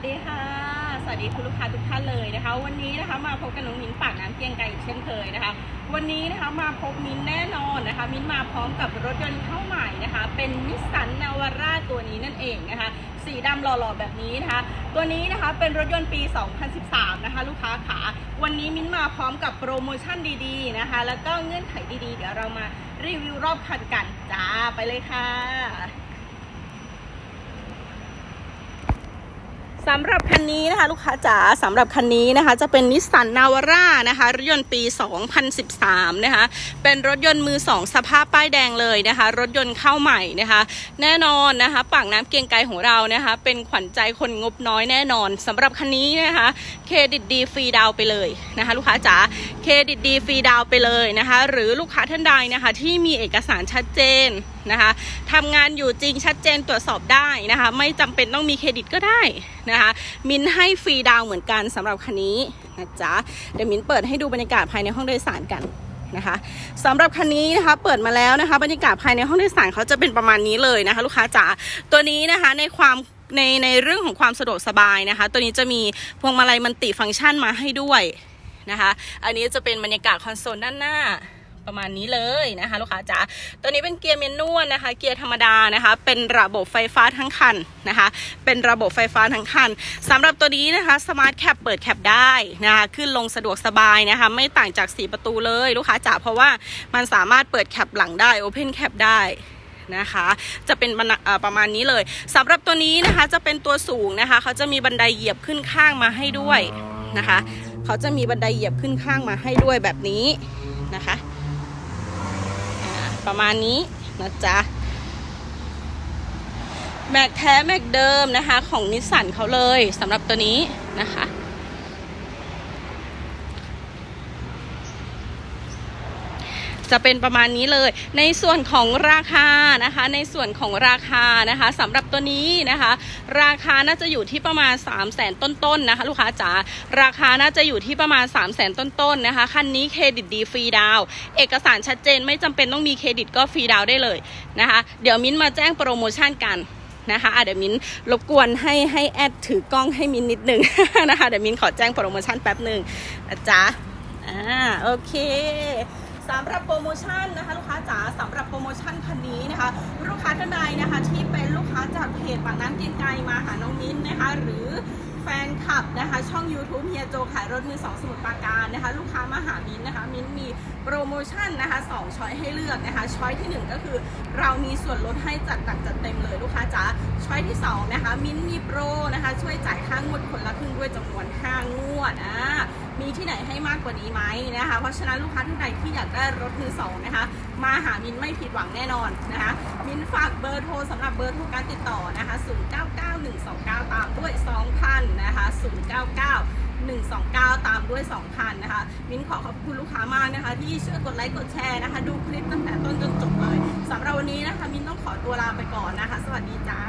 วัสดีค่ะ สวัสดีคุณลูกค้าทุกท่านเลยนะคะ วันนี้นะคะมาพบกับน้องมิ้นปากน้ำเกียงไกรอีกเช่นเคยนะคะ วันนี้นะคะมาพบมิ้นแน่นอนนะคะ มิ้นมาพร้อมกับรถยนต์เข้าใหม่นะคะ เป็นนิสสันนาวาร่าตัวนี้นั่นเองนะคะ สีดำหล่อๆแบบนี้นะคะ ตัวนี้นะคะเป็นรถยนต์ปี 2013 นะคะ ลูกค้าขาวันนี้มิ้นมาพร้อมกับโปรโมชั่นดีๆนะคะ แล้วก็เงื่อนไขดีๆ เดี๋ยวเรามารีวิวรอบคันกันจ้าไปเลยค่ะ สำหรับคันนี้นะคะ ลูกค้าจ๋าสำหรับคันนี้นะคะ จะเป็นนิสสันนาวาร่านะคะ รถยนต์ปี 2013 นะคะ เป็นรถยนต์มือ2สภาพป้ายแดงเลยนะคะ รถยนต์เข้าใหม่นะคะ แน่นอนนะคะปากน้ำเกียงไกรของเรานะคะ เป็นขวัญใจคนงบน้อยแน่นอนสำหรับคันนี้นะคะเครดิตดีฟรีดาวไปเลยนะคะ ลูกค้าจ๋าเครดิตดีฟรีดาวไปเลยนะคะ หรือลูกค้าท่านใดนะคะ ที่มีเอกสารชัดเจนนะคะทำงานอยู่จริงชัดเจนตรวจสอบได้นะคะ ไม่จำเป็นต้องมีเครดิตก็ได้นะคะ มินให้ฟรีดาวเหมือนกันสำหรับคันนี้นะจ๊ะเดี๋ยวมินเปิดให้ดูบรรยากาศภายในห้องโดยสารกันนะคะสำหรับคันนี้นะคะเปิดมาแล้วนะคะ บรรยากาศภายในห้องโดยสารเขาจะเป็นประมาณนี้เลยนะคะ ลูกค้าจ๋าตัวนี้นะคะในความในในเรื่องของความสะดวกสบายนะคะ ตัวนี้จะมีพวงมาลัยมันติฟังก์ชันมาให้ด้วยนะคะ อันนี้จะเป็นบรรยากาศคอนโซลด้านหน้า ประมาณนี้เลยนะคะ ลูกค้าจ๋าตัวนี้เป็นเกียร์เมนนวลนะคะ เกียร์ธรรมดานะคะ เป็นระบบไฟฟ้าทั้งคันนะคะ เป็นระบบไฟฟ้าทั้งคันสำหรับตัวนี้นะคะสมาร์ทแคปเปิดแคปได้นะคะขึ้นลงสะดวกสบายนะคะ ไม่ต่างจาก4ประตูเลยลูกค้าจ๋าเพราะว่ามันสามารถเปิดแคปหลังได้โอเพนแคปได้นะคะจะเป็นประมาณนี้เลยสำหรับตัวนี้นะคะจะเป็นตัวสูงนะคะ เขาจะมีบันไดเหยียบขึ้นข้างมาให้ด้วยนะคะ เขาจะมีบันไดเหยียบขึ้นข้างมาให้ด้วยแบบนี้นะคะ ประมาณนี้นะจ๊ะแม็กแท้แม็กเดิมนะคะ ของนิสสันเขาเลยสำหรับตัวนี้นะคะ จะเป็นประมาณนี้เลย ในส่วนของราคานะคะ ในส่วนของราคานะคะสำหรับตัวนี้นะคะ ราคาน่าจะอยู่ที่ประมาณ 3 0 0แสนต้นๆนะคะ ลูกค้าจ๋าราคาน่าจะอยู่ที่ประมาณ 3 0 0แสนต้นๆนะคะคันนี้เครดิตดีฟรีดาวเอกสารชัดเจนไม่จำเป็นต้องมีเครดิตก็ฟรีดาวได้เลยนะคะ เดี๋ยวมิ้นมาแจ้งโปรโมชั่นกันนะคะอะเดี๋ยวมิ้นรบกวนให้ให้แอดถือกล้องให้มิ้นนิดนึงนะคะเดี๋ยวมิ้นขอแจ้งโปรโมชั่นแป๊บหนึ่งนะจ๊ะอ่าโอเค สำหรับโปรโมชั่นนะคะลูกค้าจ๋าสำหรับโปรโมชั่นคันนี้นะคะ ลูกค้าท่านใดนะคะที่เป็นลูกค้าจากเพจปากน้ำกรียงไกรมาหาน้องมิ้นนะคะ หรือแฟนคลับนะคะช่อง YouTube เฮียโจขายรถมือสองสมุทรปราการนะคะ ลูกค้ามาหามิ้นนะคะ มิ้นมีโปรโมชั่นนะคะสองช้อยให้เลือกนะคะช้อยที่หนึ่งก็คือเรามีส่วนลดให้จัดหนักจัดเต็มเลยลูกค้าจ๋าช้อยที่สองนะคะ มิ้นมีโปรนะคะ ช่วยจ่ายค่างวดคนละครึ่งด้วยจำนวน5งวดอ่า มีที่ไหนให้มากกว่านี้ไหมนะคะ เพราะฉะนั้นลูกค้าท่านใดที่อยากได้รถมือสองนะคะ มาหามินไม่ผิดหวังแน่นอนนะคะ มินฝากเบอร์โทรสำหรับเบอร์โทรการติดต่อนะคะ 099129 ตามด้วย 2,000 นะคะ 099 129 ตามด้วย 2,000 นะคะ มินขอขอบคุณลูกค้ามากนะคะ ที่ช่วยกดไลค์กดแชร์นะคะ ดูคลิปตั้งแต่ต้นจนจบเลยสำหรับวันนี้นะคะ มินต้องขอตัวลาไปก่อนนะคะ สวัสดีจ้า